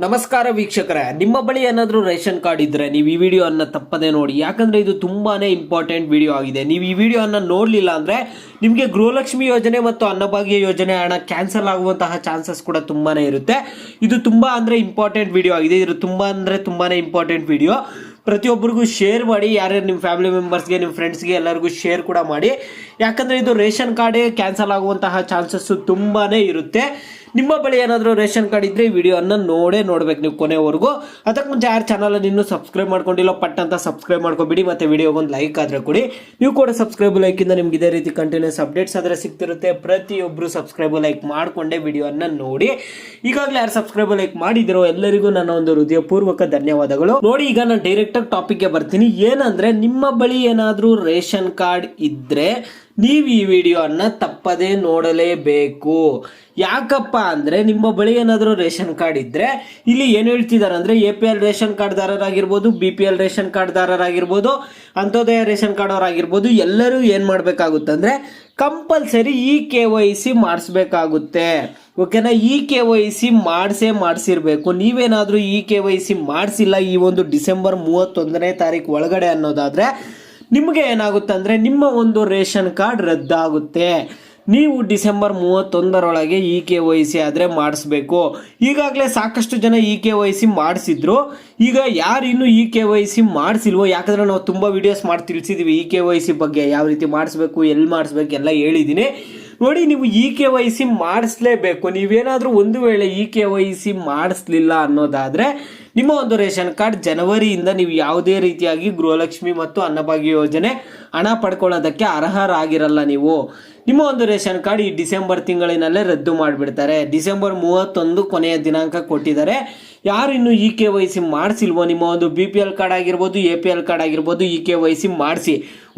ನಮಸ್ಕಾರ ವೀಕ್ಷಕರೇ. ನಿಮ್ಮ ಬಳಿ ಏನಾದರೂ ರೇಷನ್ ಕಾರ್ಡ್ ಇದ್ದರೆ ನೀವು ಈ ವಿಡಿಯೋ ತಪ್ಪದೇ ನೋಡಿ. ಯಾಕಂದರೆ ಇದು ತುಂಬಾ ಇಂಪಾರ್ಟೆಂಟ್ ವಿಡಿಯೋ ಆಗಿದೆ. ನೀವು ಈ ವಿಡಿಯೋ ಅನ್ನ ನೋಡಲಿಲ್ಲ ಅಂದರೆ ನಿಮಗೆ ಗೃಹಲಕ್ಷ್ಮಿ ಯೋಜನೆ ಮತ್ತು ಅನ್ನಭಾಗ್ಯ ಯೋಜನೆ ಹಣ ಕ್ಯಾನ್ಸಲ್ ಆಗುವಂತಹ ಚಾನ್ಸಸ್ ಕೂಡ ತುಂಬಾ ಇರುತ್ತೆ. ಇದು ತುಂಬ ಅಂದರೆ ಇಂಪಾರ್ಟೆಂಟ್ ವಿಡಿಯೋ ಆಗಿದೆ. ಇದು ತುಂಬ ಅಂದರೆ ತುಂಬಾ ಇಂಪಾರ್ಟೆಂಟ್ ವಿಡಿಯೋ. ಪ್ರತಿಯೊಬ್ಬರಿಗೂ ಶೇರ್ ಮಾಡಿ. ಯಾರ್ಯಾರು ನಿಮ್ಮ ಫ್ಯಾಮಿಲಿ ಮೆಂಬರ್ಸ್ಗೆ, ನಿಮ್ಮ ಫ್ರೆಂಡ್ಸ್ಗೆ ಎಲ್ಲರಿಗೂ ಶೇರ್ ಕೂಡ ಮಾಡಿ. ಯಾಕಂದರೆ ಇದು ರೇಷನ್ ಕಾರ್ಡೇ ಕ್ಯಾನ್ಸಲ್ ಆಗುವಂತಹ ಚಾನ್ಸಸ್ಸು ತುಂಬಾ ಇರುತ್ತೆ. ನಿಮ್ಮ ಬಳಿ ಏನಾದರೂ ರೇಷನ್ ಕಾರ್ಡ್ ಇದ್ದರೆ ಈ ವಿಡಿಯೋನ ನೋಡೇ ನೋಡ್ಬೇಕು ನೀವು ಕೊನೆವರೆಗೂ. ಅದಕ್ಕೆ ಮುಂಚೆ ಯಾರು ಚಾನಲ್ ಇನ್ನೂ ಸಬ್ಸ್ಕ್ರೈಬ್ ಮಾಡ್ಕೊಂಡಿಲ್ಲ, ಪಟ್ ಅಂತ ಸಬ್ಸ್ಕ್ರೈಬ್ ಮಾಡ್ಕೊಬಿಡಿ ಮತ್ತು ವಿಡಿಯೋಗೆ ಒಂದು ಲೈಕ್ ಆದರೆ ಕೊಡಿ. ನೀವು ಕೂಡ ಸಬ್ಸ್ಕ್ರೈಬ್ ಲೈಕಿಂದ ನಿಮ್ಗೆ ಇದೇ ರೀತಿ ಕಂಟಿನ್ಯೂಸ್ ಅಪ್ಡೇಟ್ಸ್ ಆದರೆ ಸಿಗ್ತಿರುತ್ತೆ. ಪ್ರತಿಯೊಬ್ಬರು ಸಬ್ಸ್ಕ್ರೈಬ್ ಲೈಕ್ ಮಾಡಿಕೊಂಡೇ ವಿಡಿಯೋನ ನೋಡಿ. ಈಗಾಗಲೇ ಯಾರು ಸಬ್ಸ್ಕ್ರೈಬ್ ಲೈಕ್ ಮಾಡಿದಿರೋ ಎಲ್ಲರಿಗೂ ನನ್ನ ಒಂದು ಹೃದಯಪೂರ್ವಕ ಧನ್ಯವಾದಗಳು. ನೋಡಿ, ಈಗ ನಾನು ಡೈರೆಕ್ಟಾಗಿ ಟಾಪಿಕ್ಗೆ ಬರ್ತೀನಿ. ಏನಂದರೆ, ನಿಮ್ಮ ಬಳಿ ಏನಾದರೂ ರೇಷನ್ ಕಾರ್ಡ್ ಇದ್ರೆ ನೀವು ಈ ವಿಡಿಯೋನ ತಪ್ಪದೇ ನೋಡಲೇಬೇಕು. ಯಾಕಪ್ಪ ಅಂದ್ರೆ ನಿಮ್ಮ ಬಳಿ ಏನಾದರೂ ರೇಷನ್ ಕಾರ್ಡ್ ಇದ್ರೆ ಇಲ್ಲಿ ಏನು ಹೇಳ್ತಿದ್ದಾರೆ ಅಂದ್ರೆ ಎ ಪಿ ಎಲ್ ರೇಷನ್ ಕಾರ್ಡ್ದಾರರಾಗಿರ್ಬೋದು, ಬಿ ಪಿ ಎಲ್ ರೇಷನ್ ಕಾರ್ಡ್ದಾರರಾಗಿರ್ಬೋದು, ಅಂತ್ಯೋದಯ ರೇಷನ್ ಕಾರ್ಡ್ ಅವರಾಗಿರ್ಬೋದು ಎಲ್ಲರೂ ಏನು ಮಾಡಬೇಕಾಗುತ್ತೆ ಅಂದ್ರೆ compulsory E K Y C ಮಾಡಿಸ್ಬೇಕಾಗುತ್ತೆ. ಓಕೆನಾ? ಈ ಕೆ ವೈ ಸಿ ಮಾಡಿಸೇ ಮಾಡಿಸಿರ್ಬೇಕು. ನೀವೇನಾದರೂ ಇ ಕೆ ವೈ ಸಿ ಮಾಡಿಸಿಲ್ಲ ಈ ಒಂದು ಡಿಸೆಂಬರ್ ಮೂವತ್ತೊಂದನೇ ತಾರೀಕು ಒಳಗಡೆ ಅನ್ನೋದಾದ್ರೆ ನಿಮಗೆ ಏನಾಗುತ್ತೆ ಅಂದರೆ ನಿಮ್ಮ ಒಂದು ರೇಷನ್ ಕಾರ್ಡ್ ರದ್ದಾಗುತ್ತೆ. ನೀವು ಡಿಸೆಂಬರ್ ಮೂವತ್ತೊಂದರೊಳಗೆ ಇ ಕೆ ವೈ ಸಿ ಆದರೆ ಮಾಡಿಸ್ಬೇಕು. ಈಗಾಗಲೇ ಸಾಕಷ್ಟು ಜನ ಇ ಕೆ ವೈ ಸಿ ಮಾಡಿಸಿದ್ರು. ಈಗ ಯಾರು ಇನ್ನೂ ಇ ಕೆ ವೈ ಸಿ ಮಾಡಿಸಿಲ್ವೋ, ಯಾಕಂದರೆ ನಾವು ತುಂಬ ವೀಡಿಯೋಸ್ ಮಾಡಿ ತಿಳಿಸಿದ್ದೀವಿ ಇ ಕೆ ವೈ ಸಿ ಬಗ್ಗೆ, ಯಾವ ರೀತಿ ಮಾಡಿಸ್ಬೇಕು, ಎಲ್ಲಿ ಮಾಡಿಸ್ಬೇಕು ಎಲ್ಲ ಹೇಳಿದ್ದೀನಿ ನೋಡಿ, ನೀವು ಇ ಕೆ ವೈ ಸಿ ಮಾಡಿಸ್ಲೇಬೇಕು. ನೀವೇನಾದರೂ ಒಂದು ವೇಳೆ ಇ ಕೆ ವೈ ಸಿ ಮಾಡಿಸ್ಲಿಲ್ಲ ಅನ್ನೋದಾದರೆ ನಿಮ್ಮ ಒಂದು ರೇಷನ್ ಕಾರ್ಡ್ ಜನವರಿಯಿಂದ ನೀವು ಯಾವುದೇ ರೀತಿಯಾಗಿ ಗೃಹಲಕ್ಷ್ಮಿ ಮತ್ತು ಅನ್ನಭಾಗ್ಯ ಯೋಜನೆ ಹಣ ಪಡ್ಕೊಳ್ಳೋದಕ್ಕೆ ಅರ್ಹರಾಗಿರಲ್ಲ ನೀವು. ನಿಮ್ಮ ಒಂದು ರೇಷನ್ ಕಾರ್ಡ್ ಈ ಡಿಸೆಂಬರ್ ತಿಂಗಳಿನಲ್ಲೇ ರದ್ದು ಮಾಡಿಬಿಡ್ತಾರೆ. ಡಿಸೆಂಬರ್ ಮೂವತ್ತೊಂದು ಕೊನೆಯ ದಿನಾಂಕ ಕೊಟ್ಟಿದ್ದಾರೆ. ಯಾರು ಇನ್ನು ಇ ಕೆ ವೈ ಸಿ ಮಾಡಿಸಿಲ್ವೋ? ನಿಮ್ಮ ಒಂದು ಬಿ ಪಿ ಎಲ್ ಕಾರ್ಡ್ ಆಗಿರ್ಬೋದು, ಎ ಪಿ ಎಲ್ ಕಾರ್ಡ್ ಆಗಿರ್ಬೋದು ಇ ಕೆ ವೈ ಸಿ ಮಾಡಿಸಿ.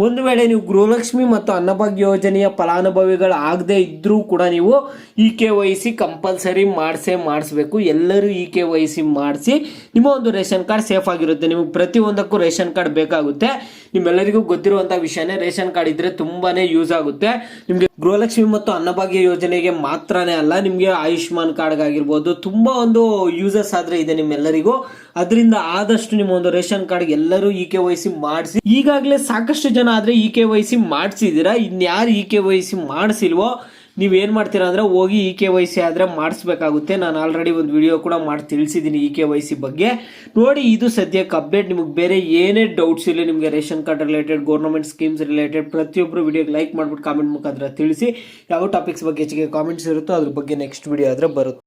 ಒಂದು ವೇಳೆ ನೀವು ಗೃಹಲಕ್ಷ್ಮಿ ಮತ್ತು ಅನ್ನಭಾಗ್ಯ ಯೋಜನೆಯ ಫಲಾನುಭವಿಗಳು ಆಗದೇ ಇದ್ದರೂ ಕೂಡ ನೀವು E K Y C compulsory ಮಾಡಿಸೇ ಮಾಡಿಸ್ಬೇಕು. ಎಲ್ಲರೂ ಇ ಕೆ ವೈ ಸಿ ಮಾಡಿಸಿ ನಿಮ್ಮ ಒಂದು ರೇಷನ್ ಕಾರ್ಡ್ ಸೇಫ್ ಆಗಿರುತ್ತೆ. ನಿಮಗೆ ಪ್ರತಿಯೊಂದಕ್ಕೂ ರೇಷನ್ ಕಾರ್ಡ್ ಬೇಕಾಗುತ್ತೆ. ನಿಮ್ಮೆಲ್ಲರಿಗೂ ಗೊತ್ತಿರುವಂಥ ವಿಷಯನೇ ರೇಷನ್ ಕಾರ್ಡ್ ಇದ್ದರೆ ತುಂಬಾನೇ ಯೂಸ್ ಆಗುತ್ತೆ. ನಿಮಗೆ ಗೃಹಲಕ್ಷ್ಮಿ ಮತ್ತು ಅನ್ನಭಾಗ್ಯ ಯೋಜನೆಗೆ ಮಾತ್ರನೇ ಅಲ್ಲ, ನಿಮಗೆ ಆಯುಷ್ಮಾನ್ ಕಾರ್ಡ್ ತುಂಬ ತುಂಬಾ ಒಂದು ಯೂಸಸ್ ಆದ್ರೆ ಇದೆ ನಿಮ್ಮೆಲ್ಲರಿಗೂ. ಅದರಿಂದ ಆದಷ್ಟು ನಿಮ್ಮ ಒಂದು ರೇಷನ್ ಕಾರ್ಡ್ ಎಲ್ಲರೂ ಇ ಕೆ ವೈ ಮಾಡಿಸಿ ಈಗಾಗಲೇ ಸಾಕಷ್ಟು ಜನ ಆದ್ರೆ ಇ ಕೆ ವೈ ಸಿ ಮಾಡಿಸಿದ್ದೀರಾ? ಇನ್ಯಾರು ಇ ಕೆ ವೈ ಸಿ ಮಾಡಿಸಿಲ್ವೋ? ನೀವೇನು ಮಾಡ್ತೀರಾ ಅಂದರೆ ಹೋಗಿ ಇ ಕೆ ವೈ ಸಿ ಆದರೆ ಮಾಡಿಸ್ಬೇಕಾಗುತ್ತೆ. ನಾನು ಆಲ್ರೆಡಿ ಒಂದು ವಿಡಿಯೋ ಕೂಡ ಮಾಡಿ ತಿಳಿಸಿದ್ದೀನಿ ಇ ಕೆ ವೈ ಸಿ ಬಗ್ಗೆ. ನೋಡಿ, ಇದು ಸದ್ಯಕ್ಕೆ ಅಪ್ಡೇಟ್ ನಿಮಗೆ ಬೇರೆ ಏನೇ ಡೌಟ್ಸ್ ಇಲ್ಲ ನಿಮಗೆ ration card related government schemes related ಪ್ರತಿಯೊಬ್ಬರು ವಿಡಿಯೋಗೆ ಲೈಕ್ ಮಾಡ್ಬಿಟ್ಟು ಕಾಮೆಂಟ್ ಮುಖಾಂತರ ತಿಳಿಸಿ. ಯಾವ ಟಾಪಿಕ್ಸ್ ಬಗ್ಗೆ ಹೆಚ್ಚಿಗೆ ಕಾಮೆಂಟ್ಸ್ ಇರುತ್ತೋ ಅದ್ರ ಬಗ್ಗೆ ನೆಕ್ಸ್ಟ್ ವಿಡಿಯೋ ಆದರೆ ಬರುತ್ತೆ.